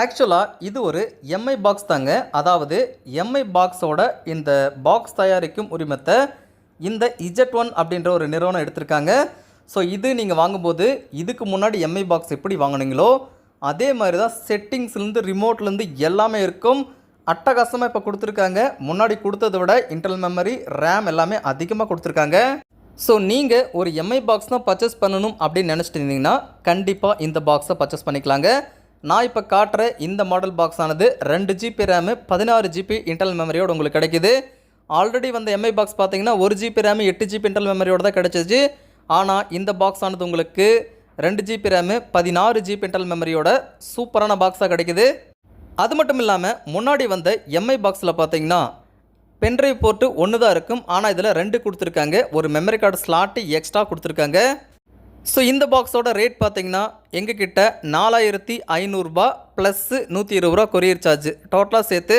ஆக்சுவலாக இது ஒரு எம்ஐ பாக்ஸ் தாங்க. அதாவது எம்ஐ பாக்ஸோட இந்த பாக்ஸ் தயாரிக்கும் உரிமத்தை இந்த இஜெட் ஒன் அப்படின்ற ஒரு நிறுவனம் எடுத்திருக்காங்க. ஸோ இது நீங்கள் வாங்கும்போது இதுக்கு முன்னாடி எம்ஐ பாக்ஸ் எப்படி வாங்குனீங்களோ அதே மாதிரி தான் செட்டிங்ஸ்லேருந்து ரிமோட்லேருந்து எல்லாமே இருக்கும். அட்டகாசமாக இப்போ கொடுத்துருக்காங்க. முன்னாடி கொடுத்ததை விட இன்டர்னல் மெமரி ரேம் எல்லாமே அதிகமாக கொடுத்துருக்காங்க. ஸோ நீங்கள் ஒரு எம்ஐ பாக்ஸ் தான் பர்ச்சேஸ் பண்ணணும் அப்படின்னு நினச்சிட்டு இருந்தீங்கன்னா கண்டிப்பாக இந்த பாக்ஸை பர்ச்சேஸ் பண்ணிக்கலாங்க. நான் இப்போ காட்டுற இந்த மாடல் பாக்ஸ் ஆனது ரெண்டு ஜிபி ரேமு பதினாறு ஜிபி இன்டர்னல் மெமரியோடு உங்களுக்கு கிடைக்குது. ஆல்ரெடி வந்த எம்ஐ பாக்ஸ் பார்த்தீங்கன்னா ஒரு ஜிபி ரேமு எட்டு ஜிபி இன்டர்னல் மெமரியோடு தான் கிடச்சிச்சு. ஆனால் இந்த பாக்ஸ் ஆனது உங்களுக்கு ரெண்டு ஜிபி ரேமு பதினாறு ஜிபி இன்டர்னல் மெமரியோட சூப்பரான பாக்ஸாக கிடைக்குது. அது மட்டும் இல்லாமல் முன்னாடி வந்த எம்ஐ பாக்ஸில் பார்த்தீங்கன்னா பென்ட்ரைவ் போர்ட்டு ஒன்று தான் இருக்கும். ஆனால் இதில் ரெண்டு கொடுத்துருக்காங்க. ஒரு மெமரி கார்டு ஸ்லாட்டு எக்ஸ்ட்ரா கொடுத்துருக்காங்க. ஸோ இந்த பாக்ஸோட ரேட் பார்த்தீங்கன்னா எங்ககிட்ட நாலாயிரத்தி ஐநூறுரூபா ப்ளஸ்ஸு நூற்றி இருபது ரூபா கொரியர் சார்ஜ் டோட்டலாக சேர்த்து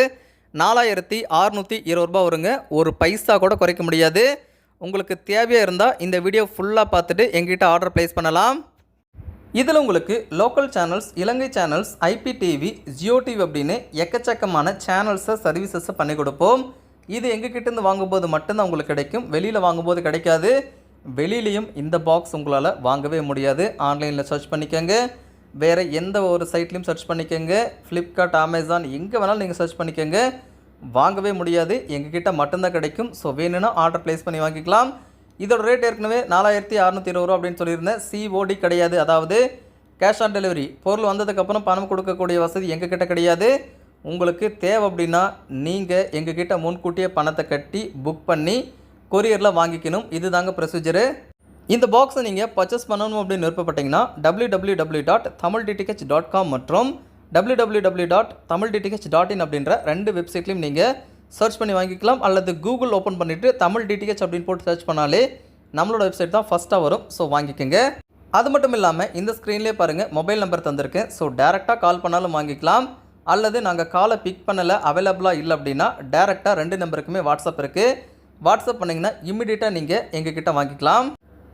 நாலாயிரத்தி அறநூற்றி இருபது ரூபா வருங்க. ஒரு பைசா கூட குறைக்க முடியாது. உங்களுக்கு தேவையாக இருந்தால் இந்த வீடியோ ஃபுல்லாக பார்த்துட்டு எங்ககிட்ட ஆர்டர் ப்ளேஸ் பண்ணலாம். இதில் உங்களுக்கு local channels Ilangai channels IPTV Jio TV அப்படின்னு எக்கச்சக்கமான சேனல்ஸை சர்வீசஸை பண்ணி கொடுப்போம். இது எங்ககிட்டேருந்து வாங்கும்போது மட்டும்தான் உங்களுக்கு கிடைக்கும். வெளியில் வாங்கும்போது கிடைக்காது. வெளியிலையும் இந்த பாக்ஸ் உங்களால் வாங்கவே முடியாது. ஆன்லைனில் சர்ச் பண்ணிக்கோங்க. வேறு எந்த ஒரு சைட்லேயும் சர்ச் பண்ணிக்கோங்க. ஃப்ளிப்கார்ட் அமேசான் எங்கே வேணாலும் நீங்கள் சர்ச் பண்ணிக்கோங்க. வாங்கவே முடியாது. எங்ககிட்ட மட்டும்தான் கிடைக்கும். ஸோ வேணும்னா ஆர்டர் ப்ளேஸ் பண்ணி வாங்கிக்கலாம். இதோட ரேட் ஏற்கனவே நாலாயிரத்தி அறநூற்றி இருபது ரூபா அப்படின்னு சொல்லியிருந்தேன். சிஓடி கிடையாது. அதாவது கேஷ் ஆன் டெலிவரி பொருள் வந்ததுக்கப்புறம் பணம் கொடுக்கக்கூடிய வசதி எங்ககிட்ட கிடையாது. உங்களுக்கு தேவை அப்படின்னா நீங்கள் எங்ககிட்ட முன்கூட்டியே பணத்தை கட்டி புக் பண்ணி கொரியரில் வாங்கிக்கணும். இது தாங்க ப்ரொசீஜரு இந்த பாக்ஸை நீங்கள் பர்ச்சேஸ் பண்ணணும் அப்படின்னு விருப்பப்பட்டீங்கன்னா W W W dot Tamil DTH dot com மற்றும் W W W dot Tamil DTH dot in அப்படின்ற ரெண்டு வெப்சைட்லையும் நீங்கள் சர்ச் பண்ணி வாங்கிக்கலாம். அல்லது கூகுள் ஓப்பன் பண்ணிவிட்டு தமிழ் டிடிஹெச் அப்படின்னு போட்டு சர்ச் பண்ணாலே நம்மளோட வெப்சைட் தான் ஃபஸ்ட்டாக வரும். ஸோ வாங்கிக்கோங்க. அது மட்டும் இல்லாமல் இந்த ஸ்க்ரீன்லேயே பாருங்கள் மொபைல் நம்பர் தந்திருக்கேன் ஸோ டேரெக்டாக கால் பண்ணாலும் வாங்கிக்கலாம். அல்லது நாங்கள் காலை பிக் பண்ணலை அவைலபிளாக இல்லை அப்படின்னா டேரெக்டாக ரெண்டு நம்பருக்குமே வாட்ஸ்அப் இருக்குது வாட்ஸ்அப் பண்ணிங்கன்னா இம்மிடியட்டாக நீங்கள் எங்ககிட்ட வாங்கிக்கலாம்.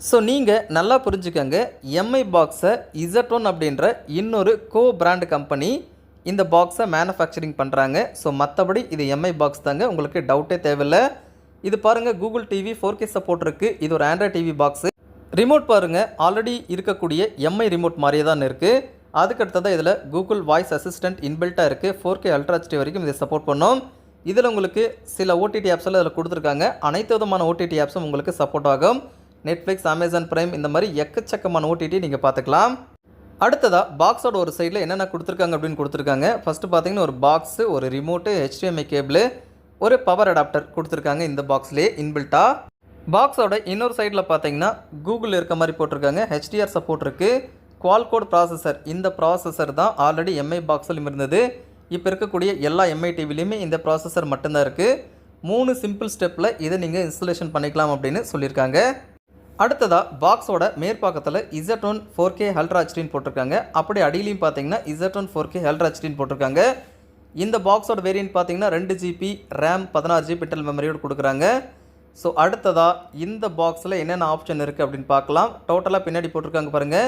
ஸோ நீங்கள் நல்லா புரிஞ்சுக்கோங்க. எம்ஐ பாக்ஸை இசட் ஒன் அப்படின்ற இன்னொரு கோ பிராண்ட் கம்பெனி இந்த பாக்ஸை மேனுஃபேக்சரிங் பண்ணுறாங்க ஸோ மற்றபடி இது எம்ஐ பாக்ஸ் தாங்க. உங்களுக்கு டவுட்டே தேவையில்லை. இது பாருங்கள் Google TV four K support இருக்குது இது ஒரு ஆண்ட்ராய்ட் டிவி பாக்ஸு ரிமோட் பாருங்கள் ஆல்ரெடி இருக்கக்கூடிய எம்ஐ ரிமோட் மாதிரியே தான் இருக்குது அதுக்கடுத்ததாக இதில் கூகுள் வாய்ஸ் அசிஸ்டன்ட் இன்பில்ட்டாக இருக்குது ஃபோர் கே அல்ட்ரா வரைக்கும் இதை சப்போர்ட் பண்ணோம். இதில் உங்களுக்கு சில ஓடிடி ஆப்ஸில் இதில் கொடுத்துருக்காங்க. அனைத்து விதமான ஓடிடி ஆப்ஸும் உங்களுக்கு சப்போர்ட் ஆகும். நெட்ஃப்ளிக்ஸ் அமேசான் பிரைம் இந்த மாதிரி எக்கச்சக்கமான ஓடிடி நீங்கள் பார்த்துக்கலாம். அடுத்ததாக பாக்ஸோட ஒரு சைடில் என்னென்ன கொடுத்துருக்காங்க அப்படின்னு கொடுத்துருக்காங்க. ஃபஸ்ட்டு பார்த்தீங்கன்னா ஒரு பாக்ஸு ஒரு ரிமோட்டு ஹெச்டிஎம்ஐ கேபிள் ஒரு பவர் அடாப்டர் கொடுத்துருக்காங்க இந்த பாக்ஸ்லேயே இன்பில்ட்டா பாக்ஸோட இன்னொரு சைடில் பார்த்தீங்கன்னா கூகுள் இருக்க மாதிரி போட்டிருக்காங்க. ஹெச்டிஆர் சப்போர்ட் இருக்குது குவால்கோட் ப்ராசஸர் இந்த ப்ராசஸர் தான் ஆல்ரெடி எம்ஐ பாக்ஸிலும் இருந்தது. இப்போ இருக்கக்கூடிய எல்லா எம்ஐ டிவிலையுமே இந்த ப்ராசஸர் மட்டும்தான் இருக்குது மூணு சிம்பிள் ஸ்டெப்பில் இதை நீங்கள் இன்ஸ்டலேஷன் பண்ணிக்கலாம் அப்படின்னு சொல்லியிருக்காங்க. அடுத்ததாக பாக்ஸோட மேற்பாக்கத்தில் Z one four K ultra போட்டிருக்காங்க. அப்படி அடியிலையும் பார்த்தீங்கன்னா Z one four K ultra போட்டிருக்காங்க. இந்த பாக்ஸோட வேரியன்ட் பார்த்தீங்கன்னா ரெண்டு ஜிபி ரேம் பதினாறு ஜிபி இன்டர்னல் மெமரியோடு கொடுக்குறாங்க. ஸோ அடுத்ததாக இந்த பாக்ஸில் என்னென்ன ஆப்ஷன் இருக்குது அப்படின்னு பார்க்கலாம். டோட்டலாக பின்னாடி போட்டிருக்காங்க பாருங்கள்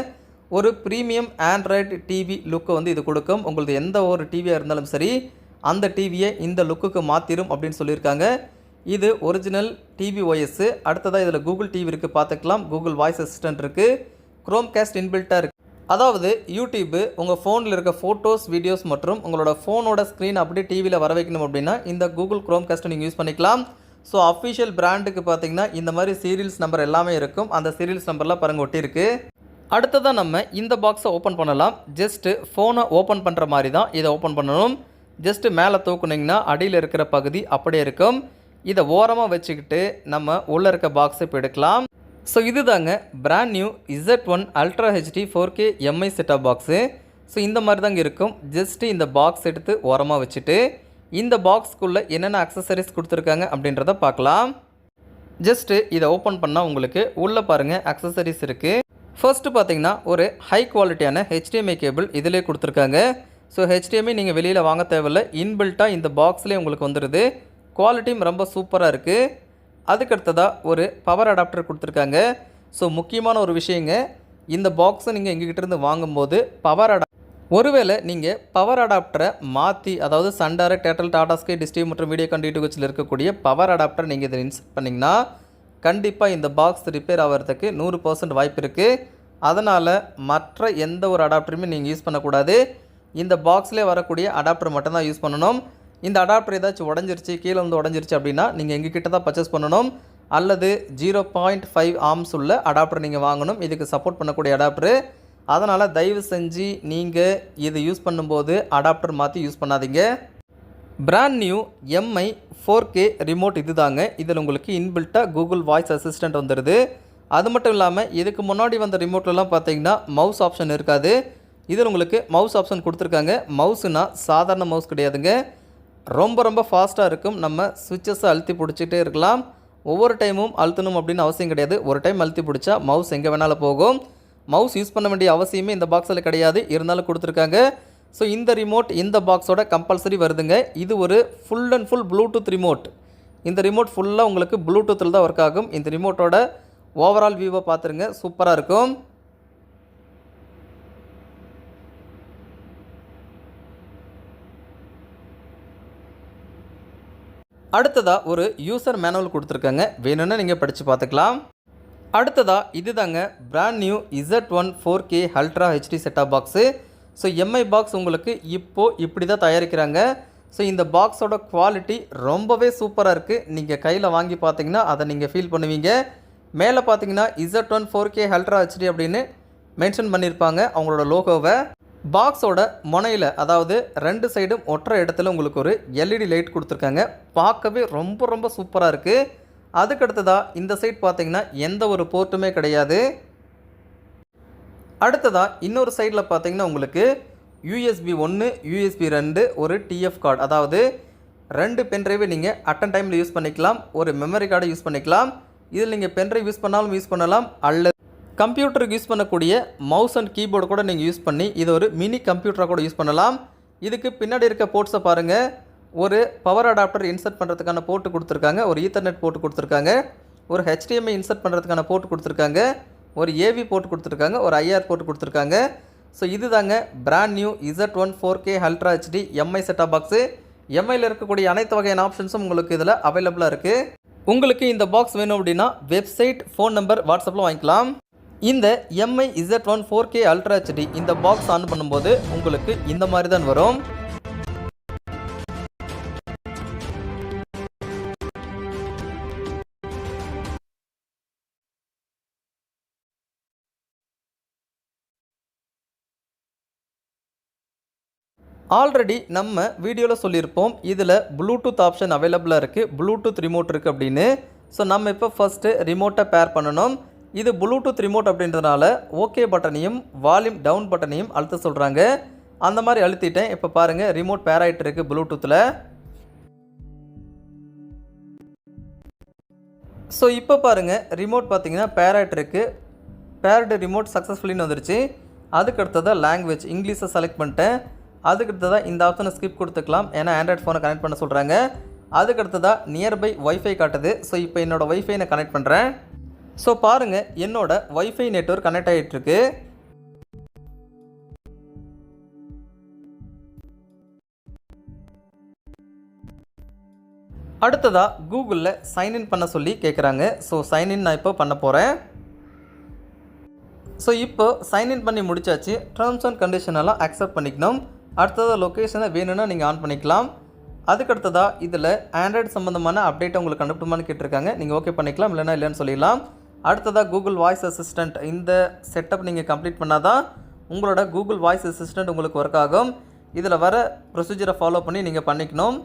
ஒரு ப்ரீமியம் ஆண்ட்ராய்டு டிவி லுக்கை வந்து இது கொடுக்கும். உங்களது எந்த ஒரு டிவியாக இருந்தாலும் சரி அந்த டிவியை இந்த லுக்குக்கு மாற்றிடும் அப்படின்னு சொல்லியிருக்காங்க. இது ஒரிஜினல் டிவி ஓஎஸ்ஸு அடுத்ததாக இதில் கூகுள் டிவி இருக்குது பார்த்துக்கலாம். கூகுள் வாய்ஸ் அசிஸ்டன்ட் இருக்குது குரோம் கேஸ்ட் இன்பில்ட்டாக இருக்குது அதாவது யூடியூப்பு உங்கள் ஃபோனில் இருக்க ஃபோட்டோஸ் வீடியோஸ் மற்றும் உங்களோட ஃபோனோட ஸ்க்ரீன் அப்படியே டிவியில் வர வைக்கணும் அப்படின்னா இந்த கூகுள் குரோம் கேஸ்ட்டை நீங்கள் யூஸ் பண்ணிக்கலாம். ஸோ அஃபிஷியல் பிராண்டுக்கு பார்த்தீங்கன்னா இந்த மாதிரி சீரியல்ஸ் நம்பர் எல்லாமே இருக்கும். அந்த சீரியல்ஸ் நம்பர்லாம் பாருங்க ஒட்டியிருக்கு. அடுத்ததாக நம்ம இந்த பாக்ஸை ஓப்பன் பண்ணலாம். ஜஸ்ட்டு ஃபோனை ஓப்பன் பண்ணுற மாதிரி தான் இதை ஓப்பன் பண்ணணும். ஜஸ்ட்டு மேலே தூக்குனிங்கன்னா அடியில் இருக்கிற பகுதி அப்படியே இருக்கும். இதை ஓரமாக வச்சுக்கிட்டு நம்ம உள்ளே இருக்க பாக்ஸை இப்போ எடுக்கலாம். ஸோ இதுதாங்க brand new Z one ultra HD four K Mi set top box so இந்த மாதிரி தாங்க இருக்கும். ஜஸ்ட்டு இந்த பாக்ஸ் எடுத்து ஓரமாக வச்சுட்டு இந்த பாக்ஸ்க்குள்ளே என்னென்ன அக்சசரிஸ் கொடுத்துருக்காங்க அப்படின்றத பார்க்கலாம். ஜஸ்ட்டு இதை ஓப்பன் பண்ணால் உங்களுக்கு உள்ளே பாருங்கள் அக்சசரிஸ் இருக்குது ஃபர்ஸ்ட்டு பார்த்தீங்கன்னா ஒரு ஹை குவாலிட்டியான ஹெச்டிஎம்ஐ கேபிள் இதிலே கொடுத்துருக்காங்க. ஸோ ஹெச்டிஎம்ஐ நீங்கள் வெளியில் வாங்க தேவையில்ல. இன்பில்ட்டாக இந்த பாக்ஸ்லேயே உங்களுக்கு வந்துடுது குவாலிட்டியும் ரொம்ப சூப்பராக இருக்குது அதுக்கடுத்ததாக ஒரு பவர் அடாப்டர் கொடுத்துருக்காங்க. ஸோ முக்கியமான ஒரு விஷயங்க இந்த பாக்ஸை நீங்கள் எங்ககிட்டருந்து வாங்கும்போது பவர் அடா ஒருவேளை நீங்கள் பவர் அடாப்டரை மாற்றி அதாவது Sun Direct Airtel Tata Sky டிஸ்டி மற்றும் வீடியோ கண்டிட்டு இருக்கக்கூடிய பவர் அடாப்டர் நீங்கள் இதில் இன்செர்ட் பண்ணிங்கன்னா கண்டிப்பாக இந்த பாக்ஸ் ரிப்பேர் ஆகிறதுக்கு நூறு பர்சன்ட் வாய்ப்பு இருக்குது அதனால் மற்ற எந்த ஒரு அடாப்டருமே நீங்கள் யூஸ் பண்ணக்கூடாது. இந்த பாக்ஸ்லேயே வரக்கூடிய அடாப்டர் மட்டும்தான் யூஸ் பண்ணணும். இந்த அடாப்டர் ஏதாச்சும் உடஞ்சிருச்சு கீழே வந்து உடஞ்சிருச்சு அப்படின்னா நீங்கள் எங்ககிட்ட தான் பர்ச்சேஸ் பண்ணணும். அல்லது ஜீரோ பாயிண்ட் ஃபைவ் ஆர்ம்ஸ் உள்ள அடாப்டர் நீங்கள் வாங்கணும். இதுக்கு சப்போர்ட் பண்ணக்கூடிய அடாப்டரு அதனால் தயவு செஞ்சு நீங்கள் இது யூஸ் பண்ணும்போது அடாப்டர் மாற்றி யூஸ் பண்ணாதீங்க. Brand new Mi four K remote இது தாங்க இதில் உங்களுக்கு இன்பில்ட்டாக கூகுள் வாய்ஸ் அசிஸ்டண்ட் வந்துடுது. அது மட்டும் இல்லாமல் இதுக்கு முன்னாடி வந்த ரிமோட்லலாம் பார்த்தீங்கன்னா மவுஸ் ஆப்ஷன் இருக்காது. இதில் உங்களுக்கு மவுஸ் ஆப்ஷன் கொடுத்துருக்காங்க. மவுஸுனால் சாதாரண மவுஸ் கிடையாதுங்க. ரொம்ப ரொம்ப ஃபாஸ்ட்டாக இருக்கும். நம்ம சுவிட்சஸை அழுத்தி பிடிச்சிட்டே இருக்கலாம். ஒவ்வொரு டைமும் அழுத்தணும் அப்படின்னு அவசியம் கிடையாது. ஒரு டைம் அழுத்தி பிடிச்சா மவுஸ் எங்கே வேணாலும் போகும். மவுஸ் யூஸ் பண்ண வேண்டிய அவசியமே இந்த பாக்ஸில் கிடையாது. இருந்தாலும் கொடுத்துருக்காங்க. ஸோ இந்த ரிமோட் இந்த பாக்ஸோட கம்பல்சரி வருதுங்க. இது ஒரு full and full Bluetooth remote இந்த ரிமோட் ஃபுல்லாக உங்களுக்கு ப்ளூடூத்தில் தான் ஒர்க் ஆகும். இந்த ரிமோட்டோட ஓவரால் வியூவை பார்த்துருங்க சூப்பராக இருக்கும். அடுத்ததாக ஒரு யூசர் மேனுவல் கொடுத்துருக்காங்க. வேணும்னா நீங்கள் படித்து பார்த்துக்கலாம் அடுத்ததாக இதுதாங்க brand new Z one four K ultra HD set top box so Mi box உங்களுக்கு இப்போது இப்படி தான் தயாரிக்கிறாங்க. ஸோ இந்த பாக்ஸோட குவாலிட்டி ரொம்பவே சூப்பராக இருக்குது நீங்கள் கையில் வாங்கி பார்த்தீங்கன்னா அதை நீங்கள் ஃபீல் பண்ணுவீங்க. மேலே பார்த்தீங்கன்னா Z one four K ultra HD அப்படின்னு மென்ஷன் பண்ணியிருப்பாங்க அவங்களோட லோகோவை பாக்ஸோட முனையில் அதாவது ரெண்டு சைடும் ஒற்றை இடத்துல உங்களுக்கு ஒரு எல்இடி லைட் கொடுத்துருக்காங்க. பார்க்கவே ரொம்ப ரொம்ப சூப்பராக இருக்குது அதுக்கடுத்ததாக இந்த சைட் பார்த்தீங்கன்னா எந்த ஒரு போர்ட்டுமே கிடையாது. அடுத்ததாக இன்னொரு சைடில் பார்த்தீங்கன்னா உங்களுக்கு யூஎஸ்பி ஒன்று யூஎஸ்பி ரெண்டு ஒரு டிஎஃப் கார்டு அதாவது ரெண்டு பென்ட்ரைவை நீங்கள் அட்டன் டைமில் யூஸ் பண்ணிக்கலாம். ஒரு மெமரி கார்டை யூஸ் பண்ணிக்கலாம். இதில் நீங்கள் பென்ட்ரைவ் யூஸ் பண்ணாலும் யூஸ் பண்ணலாம். அல்லது கம்ப்யூட்டருக்கு யூஸ் பண்ணக்கூடிய மவுஸ் அண்ட் கீபோர்டு கூட நீங்கள் யூஸ் பண்ணி இது ஒரு மினி கம்ப்யூட்டராக கூட யூஸ் பண்ணலாம். இதுக்கு பின்னாடி இருக்க போர்ட்ஸை பாருங்கள் ஒரு பவர் அடாப்டர் இன்சர்ட் பண்ணுறதுக்கான போர்ட்டு கொடுத்துருக்காங்க. ஒரு ஈத்தர்நெட் போர்ட்டு கொடுத்துருக்காங்க. ஒரு ஹெச்டிஎம்ஐ இன்சர்ட் பண்ணுறதுக்கான போர்ட்டு கொடுத்துருக்காங்க. ஒரு ஏவி போட்டு கொடுத்துருக்காங்க ஒரு ஐஆர் போட்டு கொடுத்துருக்காங்க. ஸோ இது தாங்க brand new Z one four K ultra HD Mi set top box எம்ஐயில் இருக்கக்கூடிய அனைத்து வகையான ஆப்ஷன்ஸும் உங்களுக்கு இதில் அவைலபிளாக இருக்குது உங்களுக்கு இந்த பாக்ஸ் வேணும் அப்படின்னா வெப்சைட் ஃபோன் நம்பர் வாட்ஸ்அப்பில் வாங்கிக்கலாம். இந்த Mi Z one four K ultra HD இந்த பாக்ஸ் ஆன் பண்ணும்போது உங்களுக்கு இந்த மாதிரி தான் வரும். ஆல்ரெடி நம்ம வீடியோவில் சொல்லியிருப்போம் இதில் ப்ளூடூத் ஆப்ஷன் அவைலபிளாக இருக்குது ப்ளூடூத் ரிமோட் இருக்குது அப்படின்னு. ஸோ நம்ம இப்போ ஃபஸ்ட்டு ரிமோட்டை பேர் பண்ணணும். இது ப்ளூடூத் ரிமோட் அப்படின்றதுனால ஓகே பட்டனையும் வால்யூம் டவுன் பட்டனையும் அழுத்த சொல்கிறாங்க அந்த மாதிரி அழுத்திட்டேன். இப்போ பாருங்கள் ரிமோட் பேர் ஆகிட்டு இருக்குது ப்ளூடூத்தில் ஸோ இப்போ பாருங்கள் ரிமோட் பார்த்தீங்கன்னா பேர் ஆகிட்டு இருக்குது பேர்டு ரிமோட் சக்ஸஸ்ஃபுல்லின்னு வந்துருச்சு. அதுக்கு லாங்குவேஜ் இங்கிலீஷை செலக்ட் பண்ணிட்டேன். அதுக்கு அடுத்ததாக இந்த ஆப்ஷனை ஸ்கிப் கொடுத்துக்கலாம். ஏன்னா ஆண்ட்ராய்ட் ஃபோனை கனெக்ட் பண்ண சொல்கிறாங்க அதுக்கு அடுத்ததாக நியர்பை ஒய்ஃபை காட்டுது. ஸோ இப்போ என்னோடய ஒய்ஃபை நான் கனெக்ட் பண்ணுறேன் ஸோ பாருங்கள் என்னோட ஒய்ஃபை நெட்வொர்க் கனெக்ட் ஆகிட்டுருக்கு அடுத்ததாக கூகுளில் சைன்இன் பண்ண சொல்லி கேட்குறாங்க ஸோ சைன்இன் நான் இப்போ பண்ண போகிறேன் ஸோ இப்போ சைன்இன் பண்ணி முடிச்சாச்சு. டேர்ம்ஸ் அண்ட் கண்டிஷனெல்லாம் அக்செப்ட் பண்ணிக்கணும். அடுத்ததாக லொக்கேஷனை வேணும்னா நீங்கள் ஆன் பண்ணிக்கலாம். அதுக்கு அடுத்ததாக இதில் ஆண்ட்ராய்டு சம்மந்தமான அப்டேட் உங்களுக்கு அனுப்புமான்னு கேட்டிருக்காங்க. நீங்கள் ஓகே பண்ணிக்கலாம் இல்லைனா இல்லைன்னு சொல்லிடலாம். அடுத்ததாக கூகுள் வாய்ஸ் அசிஸ்டண்ட் இந்த செட்டப் நீங்கள் கம்ப்ளீட் பண்ணாதான் உங்களோட கூகுள் வாய்ஸ் அசிஸ்டண்ட் உங்களுக்கு ஒர்க் ஆகும். இதில் வர ப்ரொசீஜரை ஃபாலோ பண்ணி நீங்கள் பண்ணிக்கணும்.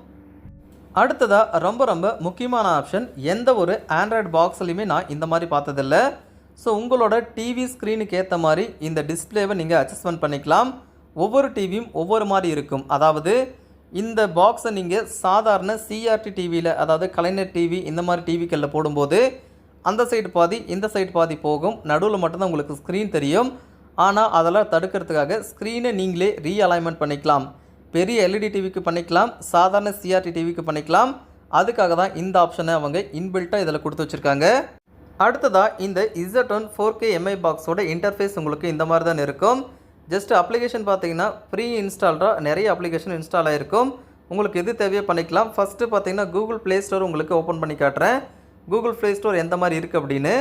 அடுத்ததாக ரொம்ப ரொம்ப முக்கியமான ஆப்ஷன் எந்த ஒரு ஆண்ட்ராய்டு பாக்ஸ்லையுமே நான் இந்த மாதிரி பார்த்ததில்ல. ஸோ உங்களோட டிவி ஸ்க்ரீனுக்கு ஏற்ற மாதிரி இந்த டிஸ்பிளேவை நீங்கள் அட்ஜஸ்ட்மெண்ட் பண்ணிக்கலாம். ஒவ்வொரு டிவியும் ஒவ்வொரு மாதிரி இருக்கும். அதாவது இந்த பாக்ஸை நீங்கள் சாதாரண சிஆர்டி டிவியில் அதாவது கலைஞர் டிவி இந்த மாதிரி டிவிக்களில் போடும்போது அந்த சைடு பாதி இந்த சைடு பாதி போகும். நடுவில் மட்டும்தான் உங்களுக்கு ஸ்க்ரீன் தெரியும். ஆனால் அதெல்லாம் தடுக்கிறதுக்காக ஸ்க்ரீனை நீங்களே ரீஅலைன்மெண்ட் பண்ணிக்கலாம். பெரிய எல்இடி டிவிக்கு பண்ணிக்கலாம். சாதாரண சிஆர்டி டிவிக்கு பண்ணிக்கலாம். அதுக்காக தான் இந்த ஆப்ஷனை அவங்க இன்பில்ட்டாக இதில் கொடுத்து வச்சுருக்காங்க. அடுத்ததாக இந்த Z one four K Mi பாக்ஸோட இன்டர்ஃபேஸ் உங்களுக்கு இந்த மாதிரி தான் இருக்கும். ஜஸ்ட் அப்ளிகேஷன் பார்த்தீங்கன்னா ஃப்ரீ இன்ஸ்டால்டாக நிறைய அப்ளிகேஷன் இன்ஸ்டால் ஆகிருக்கும் உங்களுக்கு எது தேவையோ பண்ணிக்கலாம். ஃபஸ்ட்டு பார்த்தீங்கன்னா கூகுள் ப்ளே ஸ்டோர் உங்களுக்கு ஓப்பன் பண்ணி காட்டுறேன். கூகுள் ப்ளே ஸ்டோர் எந்த மாதிரி இருக்குது அப்படின்னு.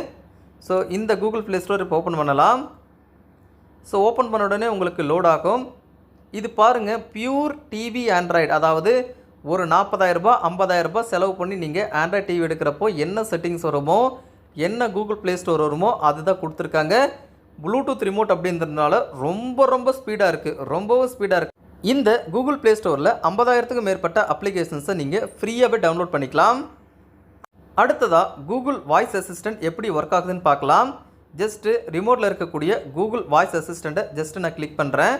ஸோ இந்த கூகுள் ப்ளே ஸ்டோர் இப்போ ஓப்பன் பண்ணலாம். ஸோ ஓப்பன் பண்ண உடனே உங்களுக்கு லோட் ஆகும். இது பாருங்கள் பியூர் டிவி ஆண்ட்ராய்டு அதாவது ஒரு நாற்பதாயிரரூபா ஐம்பதாயிரரூபா செலவு பண்ணி நீங்கள் ஆண்ட்ராய்ட் டிவி எடுக்கிறப்போ என்ன செட்டிங்ஸ் வருமோ என்ன கூகுள் ப்ளே ஸ்டோர் வருமோ அதுதான் கொடுத்துருக்காங்க. ப்ளூடூத் ரிமோட் அப்படின்றதுனால ரொம்ப ரொம்ப ஸ்பீடாக இருக்குது ரொம்பவும் ஸ்பீடாக இருக்குது இந்த கூகுள் ப்ளே ஸ்டோரில் ஐம்பதாயிரத்துக்கும் மேற்பட்ட அப்ளிகேஷன்ஸை நீங்கள் ஃப்ரீயாகவே டவுன்லோட் பண்ணிக்கலாம். அடுத்ததாக கூகுள் வாய்ஸ் அசிஸ்டன்ட் எப்படி ஒர்க் ஆகுதுன்னு பார்க்கலாம். ஜஸ்ட்டு ரிமோட்டில் இருக்கக்கூடிய கூகுள் வாய்ஸ் அசிஸ்டண்ட்டை ஜஸ்ட்டு நான் கிளிக் பண்ணுறேன்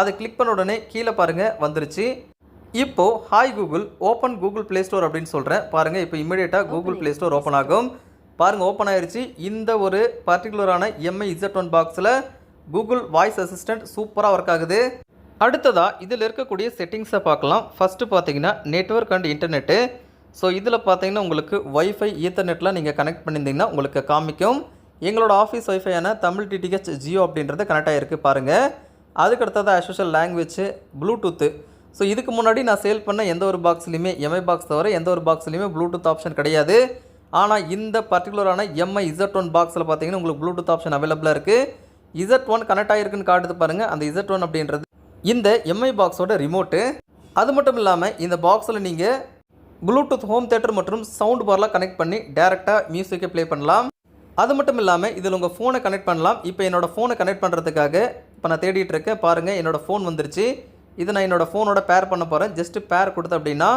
அதை கிளிக் பண்ண உடனே கீழே பாருங்கள் வந்துருச்சு. இப்போது hi Google open Google Play Store அப்படின்னு சொல்கிறேன் பாருங்கள் இப்போ இமீடியட்டாக கூகுள் ப்ளே ஸ்டோர் ஓப்பன் ஆகும். பாருங்கள் ஓப்பன் ஆயிடுச்சு இந்த ஒரு பர்டிகுலரான எம்ஐ இசட் ஒன் பாக்ஸில் கூகுள் வாய்ஸ் அசிஸ்டன்ட் சூப்பராக ஒர்க் ஆகுது. அடுத்ததாக இதில் இருக்கக்கூடிய செட்டிங்ஸை பார்க்கலாம். ஃபஸ்ட்டு பார்த்தீங்கன்னா நெட்ஒர்க் அண்ட் இன்டர்நெட்டு ஸோ இதில் பார்த்தீங்கன்னா உங்களுக்கு ஒய்ஃபை ஈத்தர்நெட்டில் நீங்கள் கனெக்ட் பண்ணியிருந்தீங்கன்னா உங்களுக்கு காமிக்கும். எங்களோட ஆஃபீஸ் ஒய்ஃபையான தமிழ் டிடிஹெச் ஜியோ அப்படின்றது கனெக்ட் ஆகிருக்கு பாருங்கள் அதுக்கு அடுத்தது அசோஷியல் லாங்குவேஜ் ப்ளூடூத்து ஸோ இதுக்கு முன்னாடி நான் சேல் பண்ண எந்த ஒரு பாக்ஸ்லையுமே எம்ஐ பாக்ஸ் தவிர எந்த ஒரு பாக்ஸ்லையுமே ப்ளூடூத் ஆப்ஷன் கிடையாது. ஆனால் இந்த பர்டிகுலரான எம்ஐ இசட் ஒன் பாக்ஸில் பார்த்தீங்கன்னா உங்களுக்கு ப்ளூடூத் ஆப்ஷன் அவைலபிளாக இருக்குது இசட் ஒன் கனெக்ட் ஆகிருக்குன்னு காட்டுது பாருங்கள் அந்த இசட் ஒன் அப்படின்றது இந்த எம்ஐ பாக்ஸோட ரிமோட்டு அது மட்டும் இல்லாமல் இந்த பாக்ஸில் நீங்கள் ப்ளூடூத் ஹோம் தேட்டர் மற்றும் சவுண்ட் பார்லாம் கனெக்ட் பண்ணி டேரெக்டாக மியூசிக்கை ப்ளே பண்ணலாம். அது மட்டும் இல்லாமல் இதில் உங்கள் ஃபோனை கனெக்ட் பண்ணலாம். இப்போ என்னோடய ஃபோனை கனெக்ட் பண்ணுறதுக்காக இப்போ நான் தேடிட்டு இருக்கேன். பாருங்கள் என்னோடய ஃபோன் வந்துருச்சு. இதை நான் என்னோடய ஃபோனோட பேர் பண்ண போகிறேன் ஜஸ்ட்டு பேர் கொடுத்து அப்படின்னா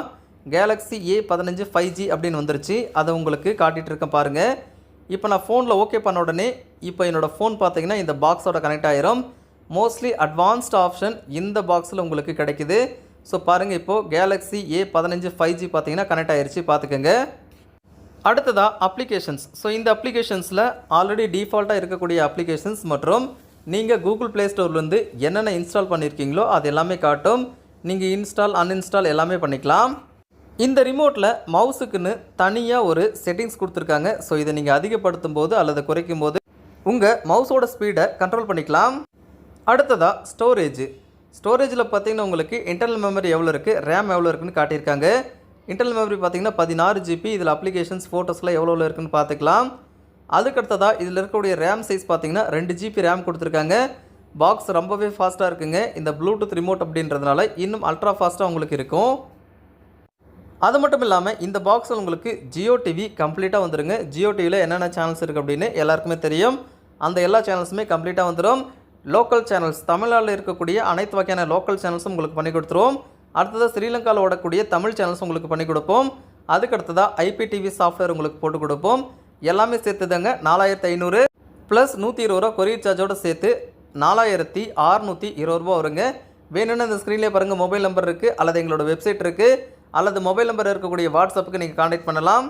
கேலக்ஸி ஏ பதினஞ்சு ஃபைவ் ஜி அப்படின்னு வந்துருச்சு. அதை உங்களுக்கு காட்டிகிட்டு இருக்கேன் பாருங்கள் இப்போ நான் ஃபோனில் ஓகே பண்ண உடனே இப்போ என்னோடய ஃபோன் பார்த்தீங்கன்னா இந்த பாக்ஸோட கனெக்ட் ஆயிரும். மோஸ்ட்லி அட்வான்ஸ்ட் ஆப்ஷன் இந்த பாக்ஸில் உங்களுக்கு கிடைக்குது. ஸோ பாருங்கள் இப்போது கேலக்ஸி ஏ பதினஞ்சு ஃபைவ் ஜி பார்த்தீங்கன்னா கனெக்ட் ஆயிடுச்சு பார்த்துக்கோங்க. அடுத்ததாக அப்ளிகேஷன்ஸ் ஸோ இந்த அப்ளிகேஷன்ஸில் ஆல்ரெடி டிஃபால்ட்டாக இருக்கக்கூடிய அப்ளிகேஷன்ஸ் மற்றும் நீங்கள் கூகுள் ப்ளே ஸ்டோர்லேருந்து என்னென்ன இன்ஸ்டால் பண்ணியிருக்கீங்களோ அது எல்லாமே காட்டும். நீங்கள் இன்ஸ்டால் அன்இன்ஸ்டால் எல்லாமே பண்ணிக்கலாம். இந்த ரிமோட்டில் மவுஸுக்குன்னு தனியாக ஒரு செட்டிங்ஸ் கொடுத்துருக்காங்க. ஸோ இதை நீங்கள் அதிகப்படுத்தும் போது அல்லது குறைக்கும் போது உங்கள் மவுஸோட ஸ்பீடை கண்ட்ரோல் பண்ணிக்கலாம். அடுத்ததாக ஸ்டோரேஜ் ஸ்டோரேஜில் பார்த்தீங்கன்னா உங்களுக்கு இன்டர்னல் மெமரி எவ்வளோ இருக்குது ரேம் எவ்வளோ இருக்குன்னு காட்டியிருக்காங்க. இன்டர்னல் மெமரி பார்த்தீங்கன்னா பதினாறு ஜிபி இதில் அப்ளிகேஷன்ஸ் ஃபோட்டோஸ்லாம் எவ்வளோ எவ்வளோ இருக்குன்னு பார்த்துக்கலாம். அதுக்கடுத்ததாக இதில் இருக்கக்கூடிய ரேம் சைஸ் பார்த்தீங்கன்னா ரெண்டு ஜிபி ரேம் கொடுத்துருக்காங்க. பாக்ஸ் ரொம்பவே ஃபாஸ்ட்டாக இருக்குங்க. இந்த ப்ளூடூத் ரிமோட் அப்படின்றதுனால இன்னும் அல்ட்ரா ஃபாஸ்ட்டாக உங்களுக்கு இருக்கும். அது மட்டும் இல்லாமல் இந்த பாக்ஸில் உங்களுக்கு ஜியோ டிவி கம்ப்ளீட்டாக வந்துடுங்க ஜியோ டிவியில் என்னென்ன சேனல்ஸ் இருக்குது அப்படின்னு எல்லாருக்குமே தெரியும். அந்த எல்லா சேனல்ஸுமே கம்ப்ளீட்டாக வந்துடும் லோக்கல் சேனல்ஸ் தமிழ்நாட்டில் இருக்கக்கூடிய அனைத்து வகையான லோக்கல் சேனல்ஸும் உங்களுக்கு பண்ணி கொடுத்துருவோம். அடுத்ததாக ஸ்ரீலங்காவில் ஓடக்கூடிய தமிழ் சேனல்ஸ் உங்களுக்கு பண்ணி கொடுப்போம். அதுக்கு அடுத்ததாக ஐபிடிவி சாஃப்ட்வேர் உங்களுக்கு போட்டு கொடுப்போம். எல்லாமே சேர்த்துதாங்க நாலாயிரத்தி ஐநூறு ப்ளஸ் நூற்றி இருபது ரூபா கொரியர் சார்ஜோடு சேர்த்து நாலாயிரத்தி அறுநூற்றி இருபது ரூபா வருங்க. வேணும்னு இந்த ஸ்க்ரீன்லேயே பாருங்கள் மொபைல் நம்பர் இருக்குது அல்லது எங்களோட வெப்சைட் இருக்குது அல்லது மொபைல் நம்பர் இருக்கக்கூடிய வாட்ஸ்அப்புக்கு நீங்கள் காண்டாக்ட் பண்ணலாம்.